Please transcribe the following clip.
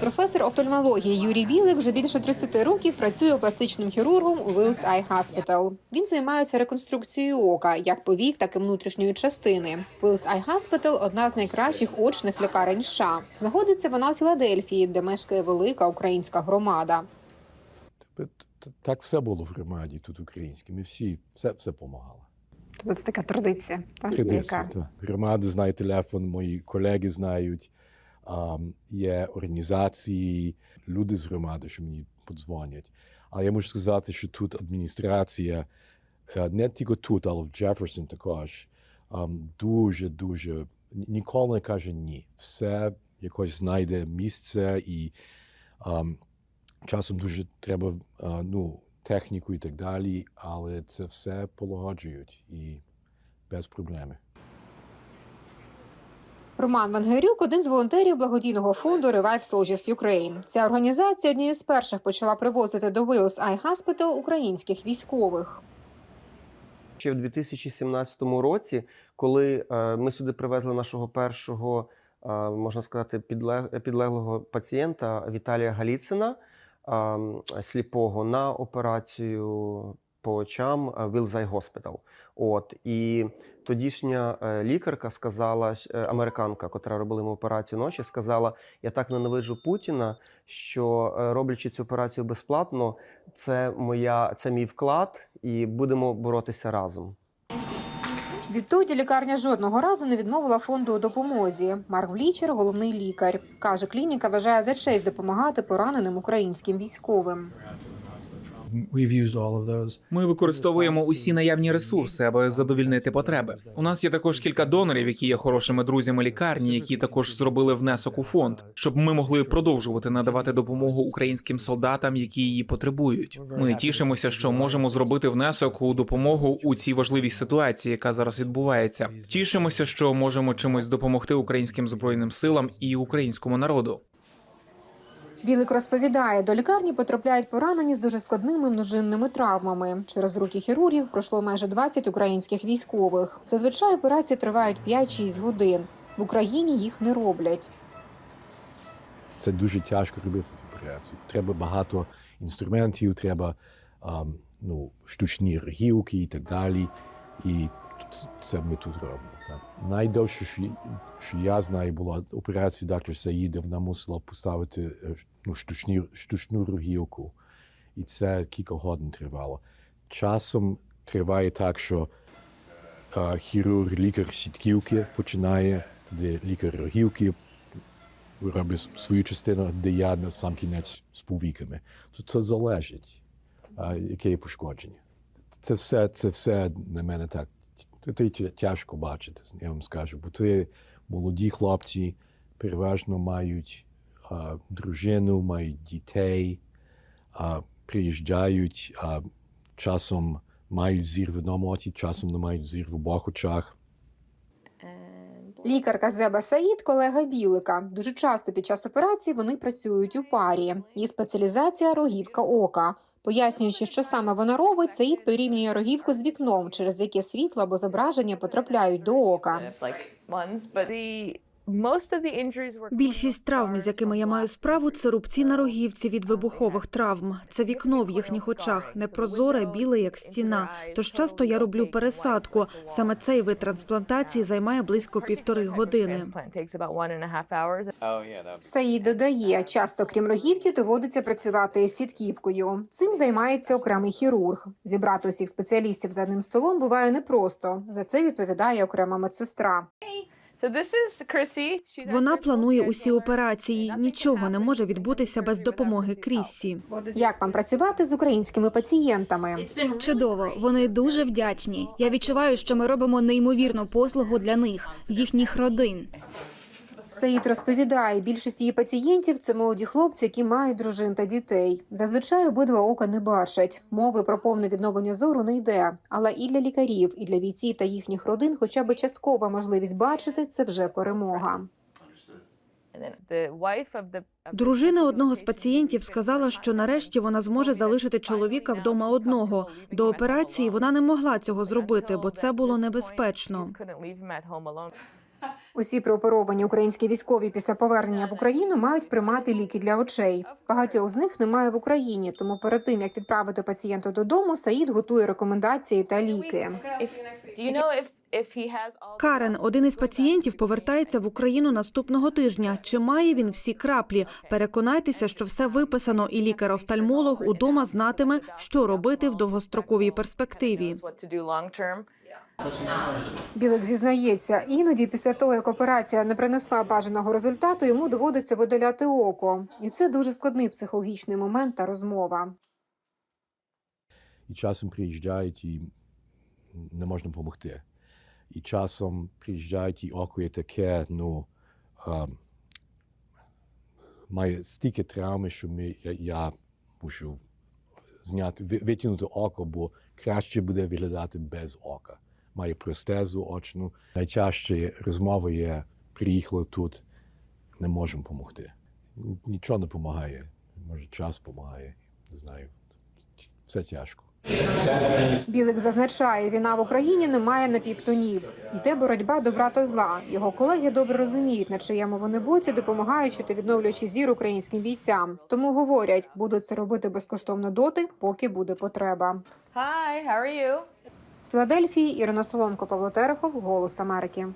Професор офтальмології Юрій Білик вже більше 30 років працює пластичним хірургом у Wills Eye Hospital. Він займається реконструкцією ока, як повік, так і внутрішньої частини. Wills Eye Hospital – одна з найкращих очних лікарень США. Знаходиться вона у Філадельфії, де мешкає велика українська громада. Т- т- Так все було в громаді тут українській. Ми всі все, все помагали. Тобто це така традиція. Так, Традиція. та. Громада знає телефон, мої колеги знають. Є організації, люди з громади, що мені подзвонять. Але я можу сказати, що тут адміністрація, е, не тільки тут, але в Джеферсон також, дуже, дуже ніколи не каже ні. Все якось знайде місце і часом дуже треба ну, техніку і так далі, але це все полагоджують і без проблеми. Роман Вангерюк – один з волонтерів благодійного фонду Revive Soldiers Ukraine. Ця організація однією з перших почала привозити до Wills Eye Hospital українських військових. Ще в 2017 році, коли е, ми сюди привезли нашого першого, е, можна сказати, підлег- підлеглого пацієнта Віталія Галіцина, е, сліпого, на операцію по очам е, в Wills Eye Hospital. От і тодішня е, лікарка сказала, е, американка, котра робила йому операцію ночі, сказала: Я так ненавиджу Путіна, що е, роблячи цю операцію безплатно, це моя це мій вклад, і будемо боротися разом. Відтоді лікарня жодного разу не відмовила фонду у допомозі. Марк Влічер – головний лікар. Каже, клініка вважає за честь допомагати пораненим українським військовим. Ми використовуємо усі наявні ресурси, аби задовільнити потреби. У нас є також кілька донорів, які є хорошими друзями лікарні, які також зробили внесок у фонд, щоб ми могли продовжувати надавати допомогу українським солдатам, які її потребують. Ми тішимося, що можемо зробити внесок у допомогу у цій важливій ситуації, яка зараз відбувається. Тішимося, що можемо чимось допомогти українським збройним силам і українському народу. Білик розповідає, до лікарні потрапляють поранені з дуже складними множинними травмами. Через руки хірургів пройшло майже 20 українських військових. Зазвичай операції тривають 5-6 годин. В Україні їх не роблять. Це дуже тяжко робити ці операції. Треба багато інструментів, треба ну, штучні рогівки і так далі. І це ми тут робимо. Так. Найдовше, що, я знаю, була операція доктора Саїда, вона мусила поставити е, ну, штучні, штучну рогівку. І це кілька годин тривало. Часом триває так, що е, хірург, лікар сітківки починає, де лікар рогівки робить свою частину, де я на сам кінець з повіками. То це залежить, а, яке є пошкодження. Це все, це все на мене так. Це, це тяжко бачити, я вам скажу. Бо це молоді хлопці переважно мають а, дружину, мають дітей, а, приїжджають, а, часом мають зір в одному оці, часом не мають зір в обох очах. Лікарка Зеба Саїд – колега Білика. Дуже часто під час операції вони працюють у парі. Її спеціалізація – рогівка ока. Пояснюючи, що саме вона робить, Саїд порівнює рогівку з вікном, через яке світло або зображення потрапляють до ока. Більшість травм, з якими я маю справу, це рубці на рогівці від вибухових травм. Це вікно в їхніх очах, непрозоре, біле, як стіна. Тож часто я роблю пересадку. Саме цей вид трансплантації займає близько півтори години. Hours. Саїд додає, часто крім рогівки доводиться працювати з сітківкою. Цим займається окремий хірург. Зібрати усіх спеціалістів за одним столом буває непросто. За це відповідає окрема медсестра. Вона планує усі операції. Нічого не може відбутися без допомоги Кріссі. Як вам працювати з українськими пацієнтами? Чудово, вони дуже вдячні. Я відчуваю, що ми робимо неймовірну послугу для них, їхніх родин. Саїд розповідає, більшість її пацієнтів це молоді хлопці, які мають дружин та дітей. Зазвичай обидва ока не бачать. Мови про повне відновлення зору не йде. Але і для лікарів, і для бійців та їхніх родин, хоча б часткова можливість бачити це вже перемога. Дружина одного з пацієнтів сказала, що нарешті вона зможе залишити чоловіка вдома одного. До операції вона не могла цього зробити, бо це було небезпечно. Усі прооперовані українські військові після повернення в Україну мають приймати ліки для очей. Багатьох з них немає в Україні, тому перед тим як відправити пацієнта додому, Саїд готує рекомендації та ліки. Карен, один із пацієнтів, повертається в Україну наступного тижня. Чи має він всі краплі? Переконайтеся, що все виписано, і лікар-офтальмолог удома знатиме, що робити в довгостроковій перспективі. Білик зізнається, іноді після того, як операція не принесла бажаного результату, йому доводиться видаляти око, і це дуже складний психологічний момент та розмова. І часом приїжджають і не можна допомогти. І часом приїжджають, і око є таке, ну, а, має стільки травми, що ми, я, я мушу зняти, витягнути око, бо краще буде виглядати без ока. Має простезу очну. Найтяжче розмова є, приїхали тут, не можемо допомогти. Нічого не допомагає. Може, час допомагає, не знаю. Все тяжко. Білик зазначає, війна в Україні не має напівтонів. Йде боротьба добра та зла. Його колеги добре розуміють, на чиєму вони боці, допомагаючи та відновлюючи зір українським бійцям. Тому говорять, будуть це робити безкоштовно доти, поки буде потреба. Hi, how are you? З Філадельфії Ірина Соломко, Павло Терехов, Голос Америки.